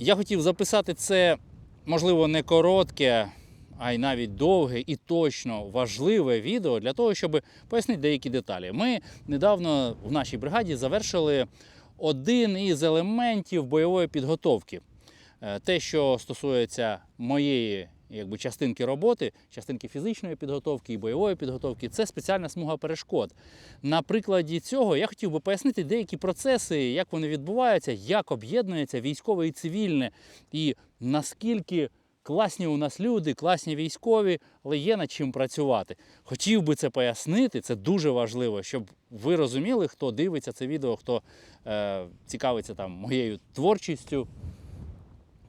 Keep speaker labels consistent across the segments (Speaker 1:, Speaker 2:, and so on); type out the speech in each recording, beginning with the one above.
Speaker 1: Я хотів записати це, можливо, не коротке, а й навіть довге і точно важливе відео для того, щоб пояснити деякі деталі. Ми недавно в нашій бригаді завершили один із елементів бойової підготовки. Е, Те, що стосується моєї якби, частинки роботи, частинки фізичної підготовки і бойової підготовки, це спеціальна смуга перешкод. На прикладі цього я хотів би пояснити деякі процеси, як вони відбуваються, як об'єднується військове і цивільне, і наскільки класні у нас люди, класні військові, але є над чим працювати. Хотів би це пояснити, це дуже важливо, щоб ви розуміли, хто дивиться це відео, хто е, цікавиться там моєю творчістю.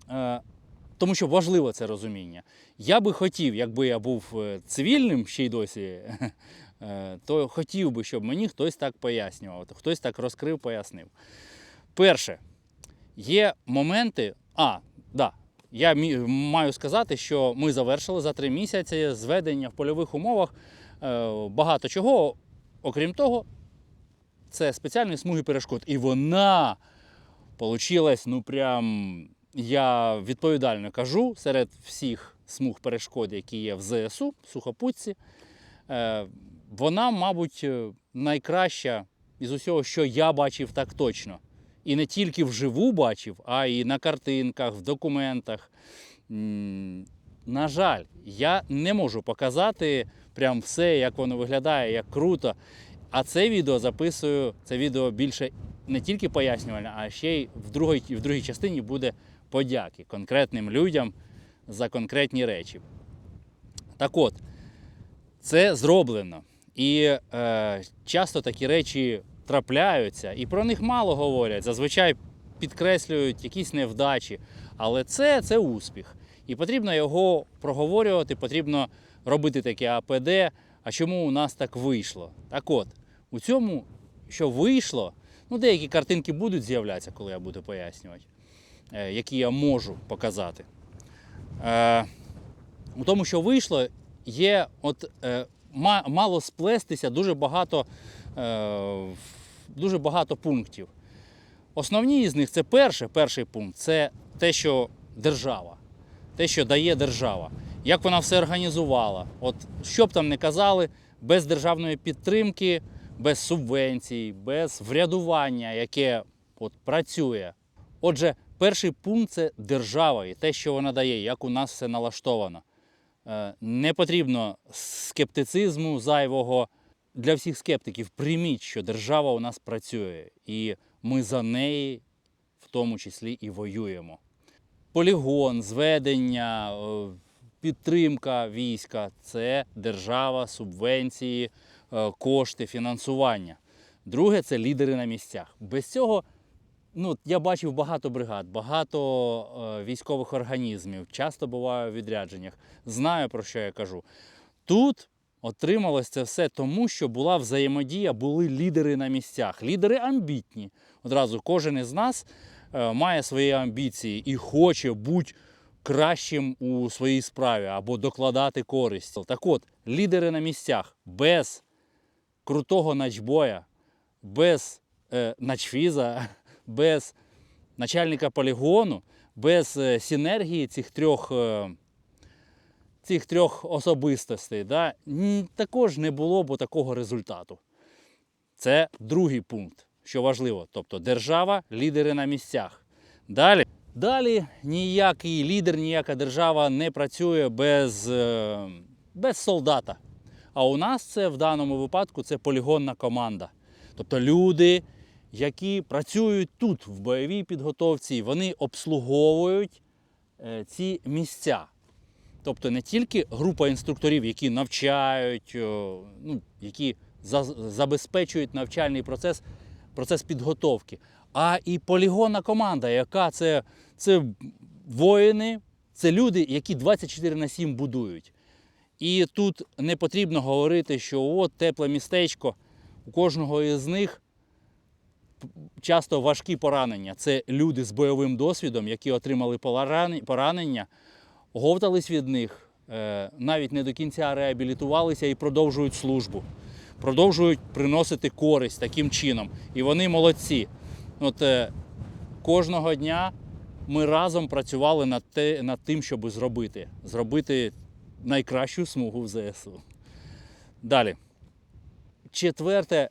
Speaker 1: Е, тому що важливо це розуміння. Я би хотів, якби я був е, цивільним ще й досі, е, то хотів би, щоб мені хтось так пояснював, хтось так розкрив, пояснив. Перше, є моменти. А, да, я маю сказати, що ми завершили за три місяці зведення в польових умовах е, багато чого. Окрім того, це спеціальні смуги перешкод. І вона получилась, ну прям, я відповідально кажу, серед всіх смуг перешкод, які є в ЗСУ, в сухопутці, е, вона, мабуть, е, найкраща із усього, що я бачив так точно. І не тільки вживу бачив, а й на картинках, в документах. На жаль, я не можу показати прям все, як воно виглядає, як круто. А це відео записую, це відео більше не тільки пояснювальне, а ще й в другій, в другій частині буде подяки конкретним людям за конкретні речі. Так от, це зроблено. І е, часто такі речі трапляються, і про них мало говорять. Зазвичай підкреслюють якісь невдачі. Але це, це успіх. І потрібно його проговорювати, потрібно робити таке АПД. А чому у нас так вийшло? Так от, у цьому, що вийшло, ну деякі картинки будуть з'являтися, коли я буду пояснювати, які я можу показати. Е, у тому, що вийшло, є от е, мало сплестися дуже багато, е, дуже багато пунктів. Основні із них це перше, перший пункт це те, що держава, те, що дає держава, як вона все організувала. От що б там не казали, без державної підтримки, без субвенцій, без врядування, яке от працює. Отже, перший пункт це держава і те, що вона дає, як у нас все налаштовано. Е, Не потрібно скептицизму зайвого. Для всіх скептиків прийміть, що держава у нас працює, і ми за неї в тому числі і воюємо. Полігон, зведення, е, підтримка війська це держава, субвенції, е, кошти, фінансування. Друге це лідери на місцях. Без цього ну, я бачив багато бригад, багато е, військових організмів, часто буваю в відрядженнях. Знаю про що я кажу. Тут отрималось це все тому, що була взаємодія, були лідери на місцях, лідери амбітні. Одразу кожен із нас е, має свої амбіції і хоче бути кращим у своїй справі або докладати користь. Так от, лідери на місцях без крутого начбоя, без е, начфіза, без начальника полігону, без е, синергії цих трьох, е, цих трьох особистостей, да, також не було б такого результату. Це другий пункт, що важливо. Тобто держава, лідери на місцях. Далі, далі ніякий лідер, ніяка держава не працює без, е, без солдата. А у нас це в даному випадку це полігонна команда. Тобто люди, які працюють тут в бойовій підготовці, і вони обслуговують е, ці місця. Тобто не тільки група інструкторів, які навчають, ну, які за- забезпечують навчальний процес, процес підготовки, а і полігонна команда, яка це, це воїни, це люди, які 24 на 7 будують. І тут не потрібно говорити, що от тепле містечко, у кожного із них часто важкі поранення. Це люди з бойовим досвідом, які отримали поранення, оговтались від них, е, навіть не до кінця реабілітувалися і продовжують службу. Продовжують приносити користь таким чином. І вони молодці. От, е, кожного дня ми разом працювали над, те, над тим, щоб зробити. Зробити найкращу смугу в ЗСУ. Далі. Четверте,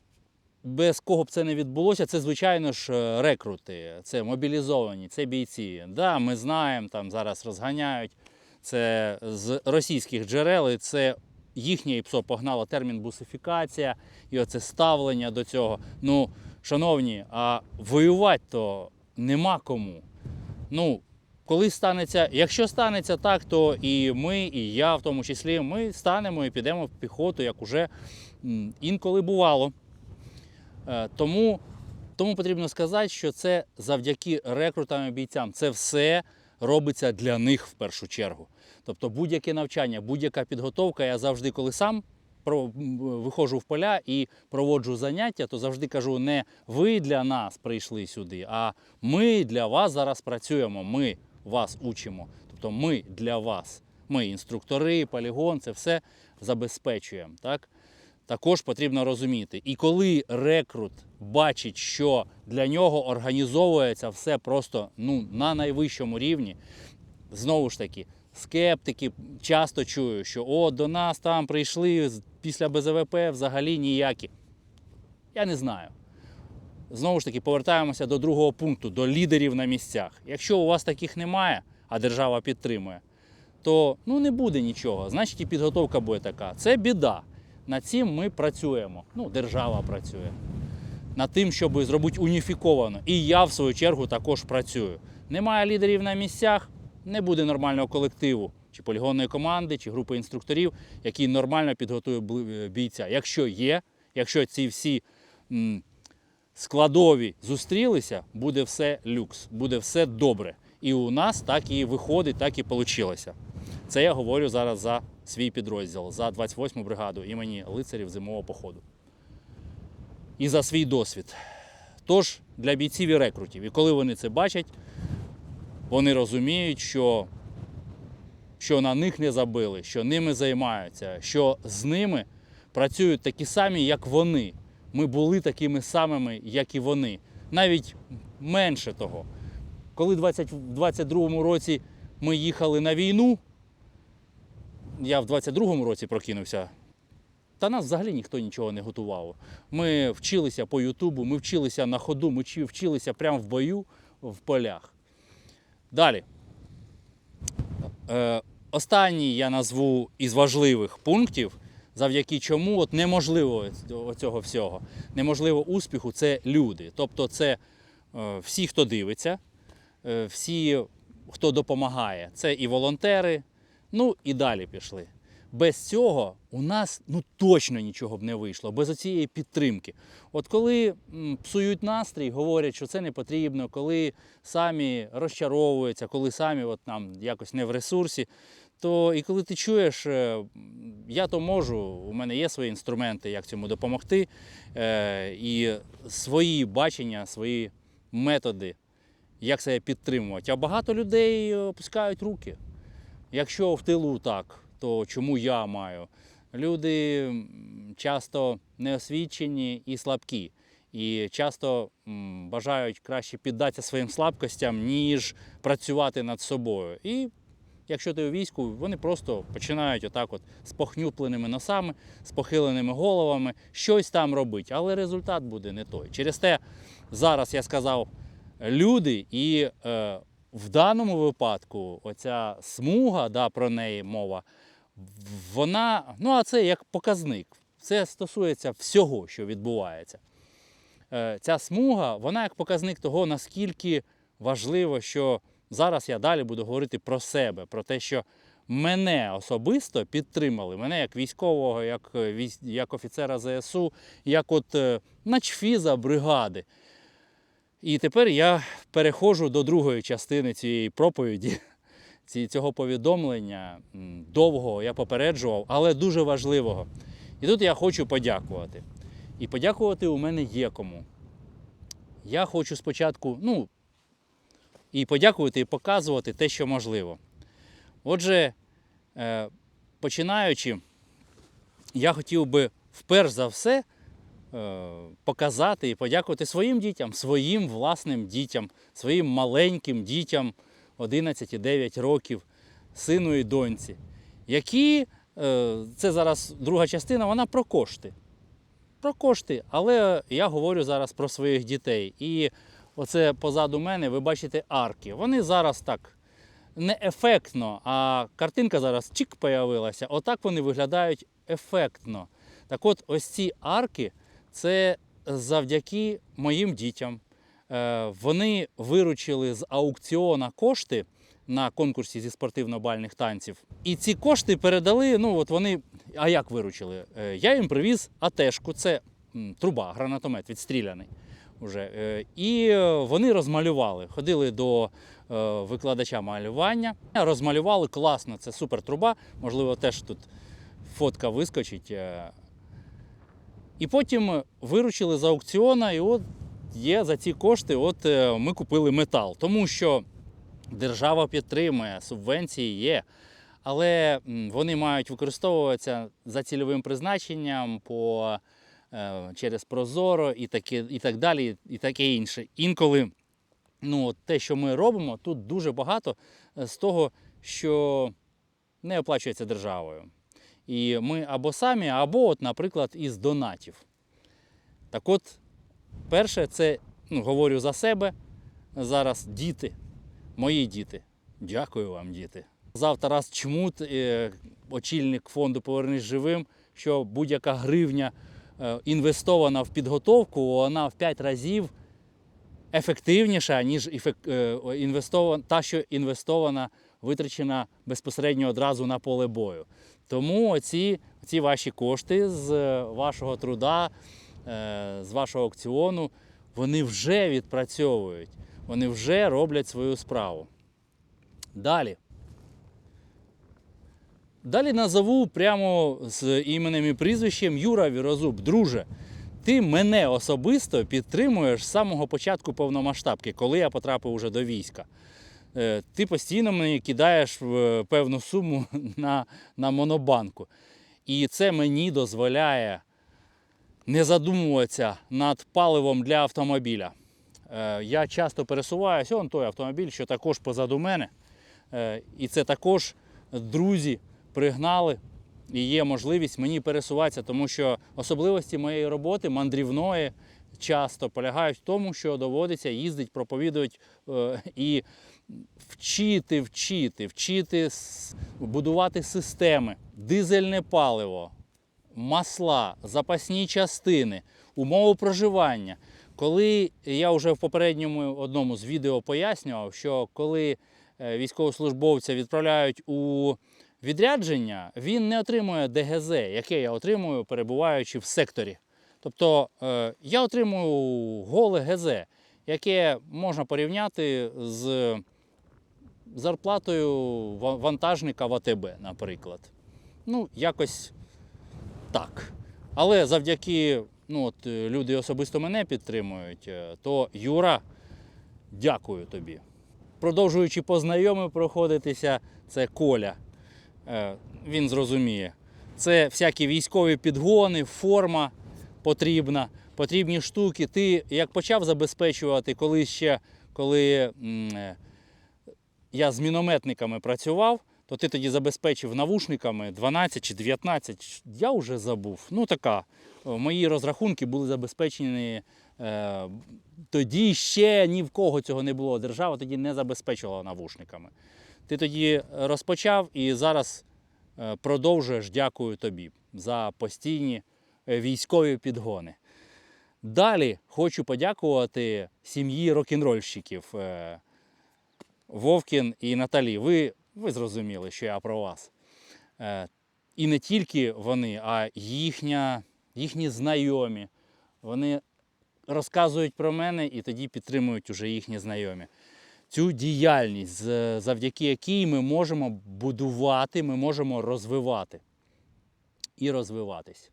Speaker 1: без кого б це не відбулося, це, звичайно ж, е, рекрути, це мобілізовані, це бійці. Да, ми знаємо, там зараз розганяють. Це з російських джерел, і це їхнє ІПСО погнало термін бусифікація і оце ставлення до цього. Ну, шановні, а воювати то нема кому. Ну, коли станеться, якщо станеться так, то і ми, і я в тому числі, ми станемо і підемо в піхоту, як уже інколи бувало. Е, Тому, тому потрібно сказати, що це завдяки рекрутам і бійцям. Це все робиться для них в першу чергу. Тобто будь-яке навчання, будь-яка підготовка, я завжди, коли сам виходжу в поля і проводжу заняття, то завжди кажу, не ви для нас прийшли сюди, а ми для вас зараз працюємо, ми вас учимо. Тобто ми для вас. Ми інструктори, полігон, це все забезпечуємо. Так? Також потрібно розуміти. І коли рекрут бачить, що для нього організовується все просто ну, на найвищому рівні, знову ж таки, скептики часто чую, що о, до нас там прийшли після БЗВП взагалі ніякі. Я не знаю. Знову ж таки, повертаємося до другого пункту, до лідерів на місцях. Якщо у вас таких немає, а держава підтримує, то ну, не буде нічого. Значить, і підготовка буде така. Це біда. Над цим ми працюємо. Ну, держава працює. Над тим, щоб зробити уніфіковано. І я, в свою чергу, також працюю. Немає лідерів на місцях, не буде нормального колективу, чи полігонної команди, чи групи інструкторів, які нормально підготують бійця. Якщо є, якщо ці всі складові зустрілися, буде все люкс, буде все добре. І у нас так і виходить, так і вийшло. Це я говорю зараз за свій підрозділ, за 28-му бригаду імені лицарів зимового походу. І за свій досвід. Тож для бійців і рекрутів. І коли вони це бачать, вони розуміють, що, що на них не забили, що ними займаються, що з ними працюють такі самі, як вони. Ми були такими самими, як і вони. Навіть менше того. Коли в 20 в 22-му році ми їхали на війну, я в 22-му році прокинувся. Та нас взагалі ніхто нічого не готував. Ми вчилися по Ютубу, ми вчилися на ходу, ми вчилися прямо в бою в полях. Далі. Е, останній я назву із важливих пунктів, завдяки чому от неможливо цього всього. Неможливо успіху це люди. Тобто це е, всі, хто дивиться, е, всі, хто допомагає. Це і волонтери, ну і далі пішли. Без цього у нас ну точно нічого б не вийшло, без цієї підтримки. От коли псують настрій, говорять, що це не потрібно, коли самі розчаровуються, коли самі от нам якось не в ресурсі, то і коли ти чуєш, е, я то можу, у мене є свої інструменти, як цьому допомогти, е, і свої бачення, свої методи, як себе підтримувати. А багато людей опускають руки. Якщо в тилу так, то чому я маю? Люди часто неосвічені і слабкі, і часто бажають краще піддатися своїм слабкостям, ніж працювати над собою. І якщо ти у війську, вони просто починають отак от з похнюпленими носами, з похиленими головами щось там робити, але результат буде не той. Через те зараз я сказав люди, і е, в даному випадку оця смуга, да, про неї мова, вона, ну а це як показник. Це стосується всього, що відбувається. Е, Ця смуга, вона як показник того, наскільки важливо, що зараз я далі буду говорити про себе, про те, що мене особисто підтримали, мене як військового, як, е, як офіцера ЗСУ, як от е, начфіза бригади. І тепер я переходжу до другої частини цієї проповіді, цього повідомлення. Довго я попереджував, але дуже важливого. І тут я хочу подякувати. І подякувати у мене є кому. Я хочу спочатку, ну, і подякувати, і показувати те, що можливо. Отже, е, починаючи, я хотів би вперш за все показати і подякувати своїм дітям, своїм власним дітям, своїм маленьким дітям, 11 і 9 років сину і доньці, які е, це зараз друга частина, вона про кошти. Про кошти, але я говорю зараз про своїх дітей. І оце позаду мене ви бачите арки. Вони зараз так не ефектно, а картинка зараз чик появилася. Отак вони виглядають ефектно. Так от, ось ці арки це завдяки моїм дітям. Е, Вони виручили з аукціона кошти на конкурсі зі спортивно-бальних танців. І ці кошти передали. Ну от вони. А як виручили? Е, Я їм привіз АТшку, це труба, гранатомет відстріляний. Уже. Е, І вони розмалювали. Ходили до викладача малювання, розмалювали класно, це супер труба. Можливо, теж тут фотка вискочить. Е. І потім виручили з аукціона, і от є за ці кошти. От е, ми купили метал, тому що держава підтримує, субвенції є. Але вони мають використовуватися за цільовим призначенням по, е, через Прозоро і, таке, і так далі, і таке інше. Інколи ну, те, що ми робимо, тут дуже багато е, з того, що не оплачується державою. І ми або самі, або, от, наприклад, із донатів. Так от, перше, це ну, говорю за себе. Зараз діти, мої діти. Дякую вам, діти. Казав Тарас Чмут, е, очільник фонду Повернись живим, що будь-яка гривня е, інвестована в підготовку, вона в 5 разів ефективніша, ніж е, інвестована, та, що інвестована, витрачена безпосередньо одразу на поле бою. Тому ці, ці ваші кошти з е, вашого труда, е, з вашого аукціону, вони вже відпрацьовують, вони вже роблять свою справу. Далі. Далі назову прямо з іменем і прізвищем Юра Вірозуб. Друже, ти мене особисто підтримуєш з самого початку повномасштабки, коли я потрапив уже до війська. Е, Ти постійно мені кидаєш е, певну суму на, на монобанку. І це мені дозволяє не задумуватися над паливом для автомобіля. Е, Я часто пересуваюся, он той автомобіль, що також позаду мене. І це також друзі пригнали. І є можливість мені пересуватися, тому що особливості моєї роботи мандрівної часто полягають в тому, що доводиться їздити, проповідувати і вчити, вчити, вчити будувати системи, дизельне паливо, масла, запасні частини, умови проживання. Коли я вже в попередньому одному з відео пояснював, що коли е, військовослужбовця відправляють у відрядження, він не отримує ДГЗ, яке я отримую, перебуваючи в секторі. Тобто е, я отримую голе ГЗ, яке можна порівняти з зарплатою вантажника в АТБ, наприклад. Ну, якось так. Але завдяки ну, от, е, люди особисто мене підтримують, е, то Юра, дякую тобі. Продовжуючи по знайомим проходитися, це Коля. Е, Він зрозуміє. Це всякі військові підгони, форма потрібна, потрібні штуки. Ти як почав забезпечувати, коли ще коли я з мінометниками працював, то ти тоді забезпечив навушниками 12 чи 19, я вже забув. Ну така. Мої розрахунки були забезпечені. Е, тоді ще ні в кого цього не було. Держава тоді не забезпечувала навушниками. Ти тоді розпочав і зараз е, продовжуєш. Дякую тобі за постійні е, військові підгони. Далі хочу подякувати сім'ї рок-н-рольщиків е, Вовкін і Наталі. Ви, ви зрозуміли, що я про вас. Е, І не тільки вони, а їхня, їхні знайомі. Вони розказують про мене і тоді підтримують уже їхні знайомі. Цю діяльність, завдяки якій ми можемо будувати, ми можемо розвивати і розвиватись.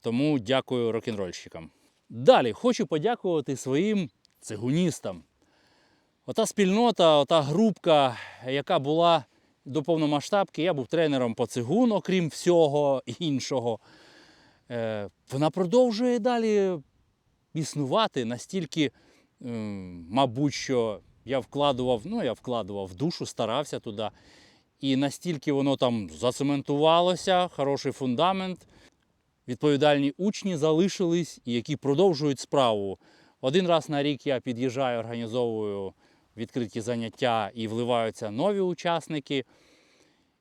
Speaker 1: Тому дякую рок-н-рольщикам. Далі хочу подякувати своїм цигуністам. Ота спільнота, ота групка, яка була до повномасштабки, я був тренером по цигун, окрім всього іншого. Е, Вона продовжує далі існувати настільки, мабуть, що я вкладував, ну я вкладував душу, старався туди. І настільки воно там зацементувалося, хороший фундамент. Відповідальні учні залишились, які продовжують справу. Один раз на рік я під'їжджаю, організовую відкриті заняття і вливаються нові учасники.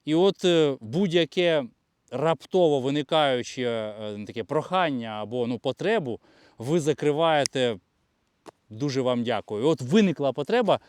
Speaker 1: І от е, будь-яке раптово виникаюче е, таке прохання або ну, потребу, ви закриваєте. Дуже вам дякую. От виникла потреба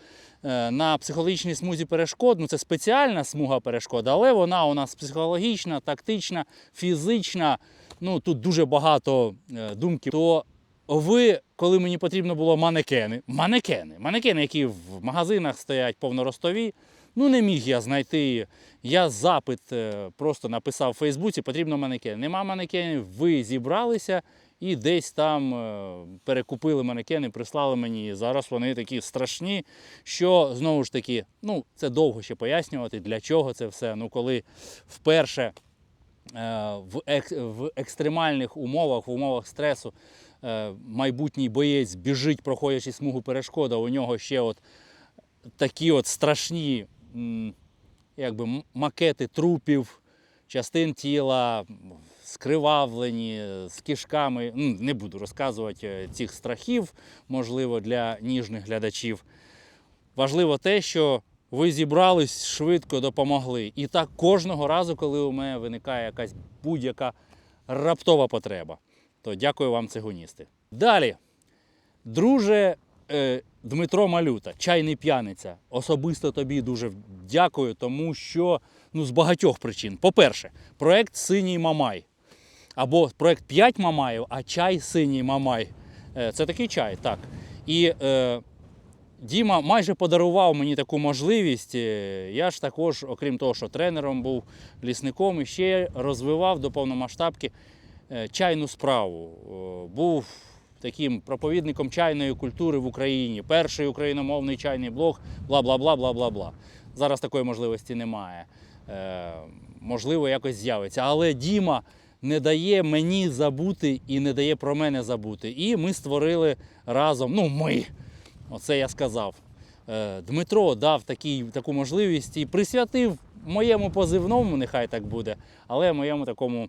Speaker 1: е, на психологічній смузі перешкод. Ну, це спеціальна смуга перешкод, але вона у нас психологічна, тактична, фізична. Ну тут дуже багато думків. То ви, коли мені потрібно було манекени, манекени, манекени, які в магазинах стоять повноростові, ну не міг я знайти. Я запит е, просто написав у Фейсбуці, потрібно манекени. Нема манекенів, ви зібралися і десь там е, перекупили манекени, прислали мені. Зараз вони такі страшні, що знову ж таки, ну це довго ще пояснювати, для чого це все. Ну, коли вперше е, в, екстремальних умовах, в умовах стресу, майбутній боєць біжить, проходячи смугу перешкода, у нього ще от такі от страшні якби, макети трупів, частин тіла, скривавлені, з кишками. Ну, не буду розказувати е, цих страхів, можливо, для ніжних глядачів. Важливо те, що ви зібрались швидко допомогли. І так кожного разу, коли у мене виникає якась будь-яка раптова потреба. То дякую вам, цигуністи. Далі. Друже е, Дмитро Малюта, чайний п'яниця. Особисто тобі дуже дякую, тому що ну, з багатьох причин. По-перше, проект Синій Мамай. Або проект 5 Мамаїв, а чай Синій Мамай. Е, це такий чай, так. І е, Діма майже подарував мені таку можливість. Е, Я ж також, окрім того, що тренером був лісником, і ще розвивав до повномасштабки чайну справу. Був таким проповідником чайної культури в Україні. Перший україномовний чайний блог, бла бла бла бла бла бла. Зараз такої можливості немає. Е, можливо, якось з'явиться. Але Діма не дає мені забути і не дає про мене забути. І ми створили разом. Ну, ми. Оце я сказав. Е, Дмитро дав такий, таку можливість і присвятив моєму позивному, нехай так буде, але моєму такому е,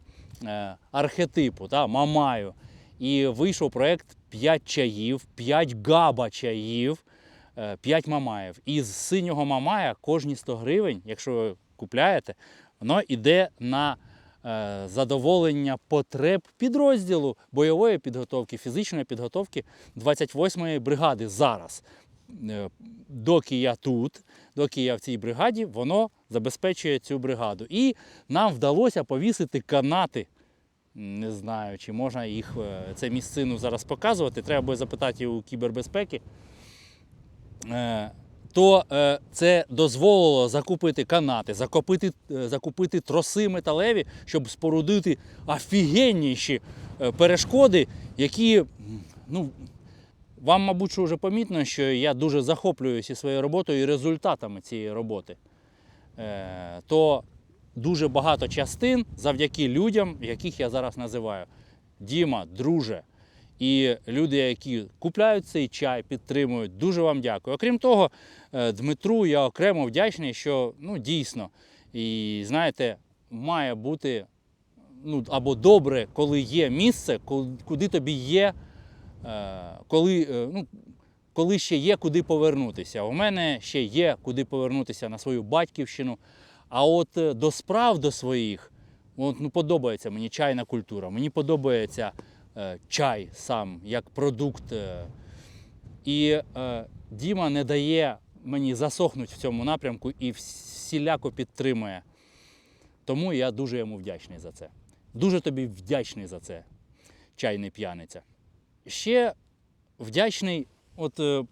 Speaker 1: архетипу, та, мамаю. І вийшов проєкт 5 чаїв, 5 габа чаїв, 5 мамаїв. І з синього мамая кожні 100 гривень, якщо ви купляєте, воно йде на е, задоволення потреб підрозділу бойової підготовки, фізичної підготовки 28-ї бригади зараз. Е, Доки я тут, доки я в цій бригаді, воно забезпечує цю бригаду. І нам вдалося повісити канати. Не знаю, чи можна їх е, це місцину зараз показувати. Треба буде запитати у кібербезпеки. Е, То е, це дозволило закупити канати, закупити, закупити троси металеві, щоб спорудити офігенніші перешкоди, які, ну, вам, мабуть, вже помітно, що я дуже захоплююся своєю роботою і результатами цієї роботи. Е, То дуже багато частин завдяки людям, яких я зараз називаю. Діма, друже. І люди, які купляють цей чай, підтримують, дуже вам дякую. Окрім того, е, Дмитру я окремо вдячний, що ну, дійсно, і знаєте, має бути ну, або добре, коли є місце, куди тобі є, е, коли, ну, коли ще є куди повернутися. У мене ще є куди повернутися на свою батьківщину. А от е, до справ до своїх, от, ну, подобається мені чайна культура, мені подобається е, чай сам як продукт. Е, і е, Діма не дає мені засохнути в цьому напрямку і всіляко підтримує. Тому я дуже йому вдячний за це. Дуже тобі вдячний за це, чайний п'яниця. Ще вдячний, от е,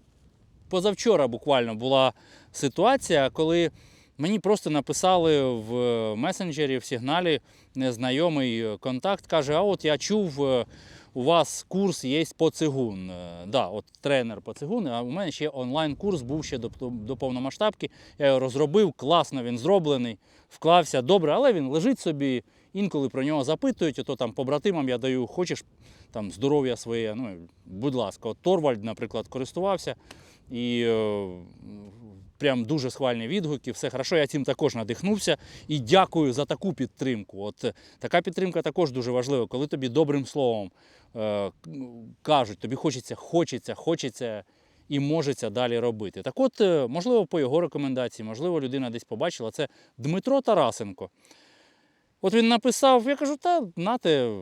Speaker 1: позавчора буквально була ситуація, коли мені просто написали в месенджері, в сигналі незнайомий контакт, каже: А от я чув, е, у вас курс є по цигун. Е, Да, от тренер по цигун, а у мене ще онлайн-курс був ще до, до повномасштабки. Я його розробив, класно він зроблений, вклався добре, але він лежить собі. Інколи про нього запитують, ото там побратимам я даю, хочеш там здоров'я своє, ну, будь ласка, от Торвальд, наприклад, користувався. І е, прям дуже схвальні відгуки. Все хорошо, я цим також надихнувся. І дякую за таку підтримку. От е, така підтримка також дуже важлива, коли тобі добрим словом е, кажуть, тобі хочеться, хочеться, хочеться і можеться далі робити. Так от, е, можливо, по його рекомендації, можливо, людина десь побачила. Це Дмитро Тарасенко. От він написав, я кажу, та нате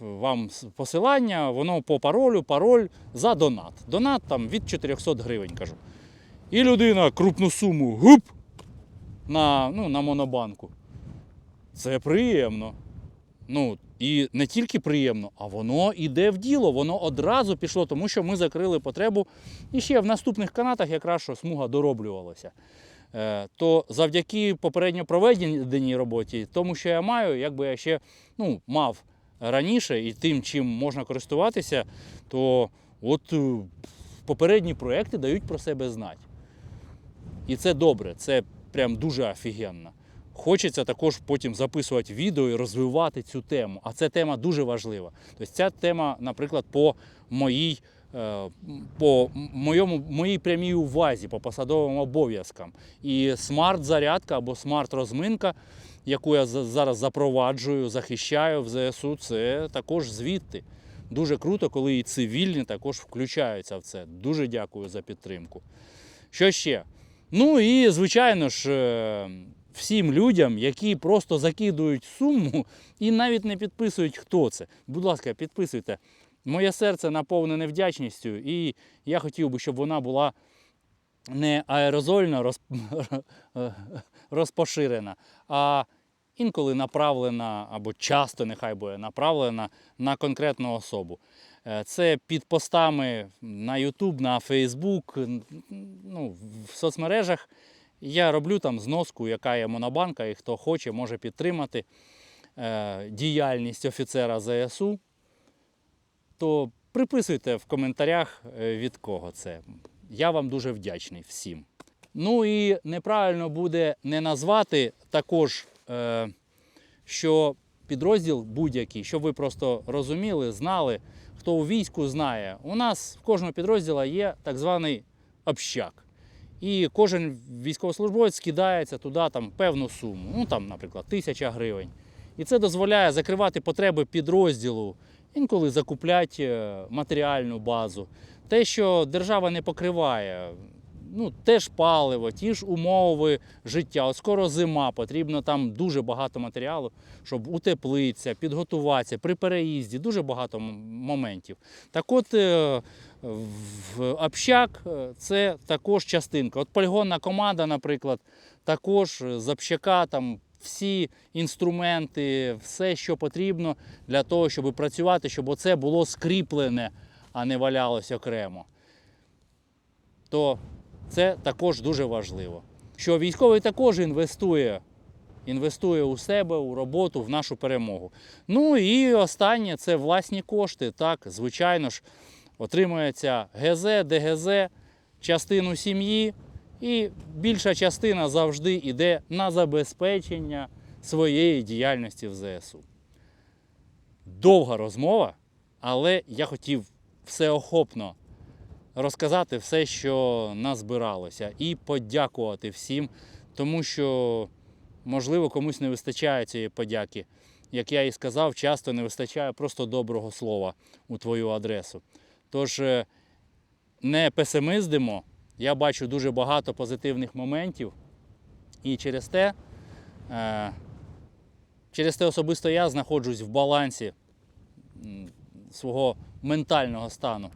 Speaker 1: вам посилання, воно по паролю, пароль за донат. Донат там від 400 гривень, кажу. І людина крупну суму гуп на, ну, на монобанку. Це приємно. Ну, і не тільки приємно, а воно йде в діло, воно одразу пішло, тому що ми закрили потребу. І ще в наступних канатах якраз що смуга дороблювалася. Е, то завдяки попередньо проведеній роботі, тому що я маю, якби я ще ну, мав раніше і тим, чим можна користуватися, то от е, попередні проекти дають про себе знати. І це добре, це прям дуже офігенно. Хочеться також потім записувати відео і розвивати цю тему. А ця тема дуже важлива. Тобто ця тема, наприклад, по моїй, по моєму, моїй прямій увазі, по посадовим обов'язкам. І смарт-зарядка або смарт-розминка, яку я зараз запроваджую, захищаю в ЗСУ, це також звідти. Дуже круто, коли і цивільні також включаються в це. Дуже дякую за підтримку. Що ще? Ну і, звичайно ж, е, всім людям, які просто закидують суму і навіть не підписують, хто це. Будь ласка, підписуйте. Моє серце наповнене вдячністю, і я хотів би, щоб вона була не аерозольно розп- розпоширена, а інколи направлена або часто нехай буде направлена на конкретну особу. Е, Це під постами на YouTube, на Facebook, ну, в соцмережах. Я роблю там зноску, яка є монобанка, і хто хоче, може підтримати е, діяльність офіцера ЗСУ. То приписуйте в коментарях, е, від кого це. Я вам дуже вдячний всім. Ну і неправильно буде не назвати також, е, що підрозділ будь-який, щоб ви просто розуміли, знали, хто у війську знає. У нас в кожного підрозділу є так званий общак. І кожен військовослужбовець скидається туди там, певну суму, ну там, наприклад, тисяча гривень. І це дозволяє закривати потреби підрозділу, інколи закупляти е, матеріальну базу. Те, що держава не покриває, ну, теж паливо, ті ж умови життя. От скоро зима, потрібно там дуже багато матеріалу, щоб утеплитися, підготуватися при переїзді, дуже багато моментів. Так от е, в общак е, це також частинка. От полігонна команда, наприклад, також з общака там всі інструменти, все, що потрібно для того, щоб працювати, щоб оце було скріплене, а не валялось окремо. То це також дуже важливо. Що військовий також інвестує, інвестує у себе, у роботу, в нашу перемогу. Ну і останнє це власні кошти. Так, звичайно ж, отримується ГЗ, ДГЗ, частину сім'ї, і більша частина завжди йде на забезпечення своєї діяльності в ЗСУ. Довга розмова, але я хотів всеохопно розказати все, що назбиралося, і подякувати всім, тому що, можливо, комусь не вистачає цієї подяки. Як я і сказав, часто не вистачає просто доброго слова у твою адресу. Тож е, не песимиздимо. Я бачу дуже багато позитивних моментів, і через те, е, через те особисто я знаходжусь в балансі свого ментального стану.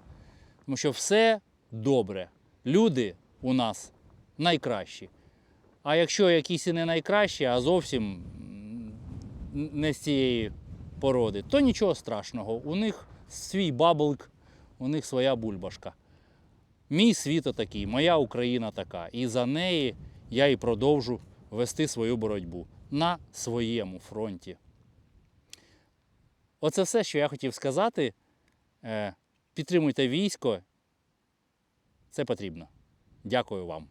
Speaker 1: Тому що все добре. Люди у нас найкращі. А якщо якісь і не найкращі, а зовсім не з цієї породи, то нічого страшного. У них свій баблик, у них своя бульбашка. Мій світ такий, моя Україна така. І за неї я і продовжу вести свою боротьбу на своєму фронті. Оце все, що я хотів сказати. Е, Підтримуйте військо. Це потрібно. Дякую вам.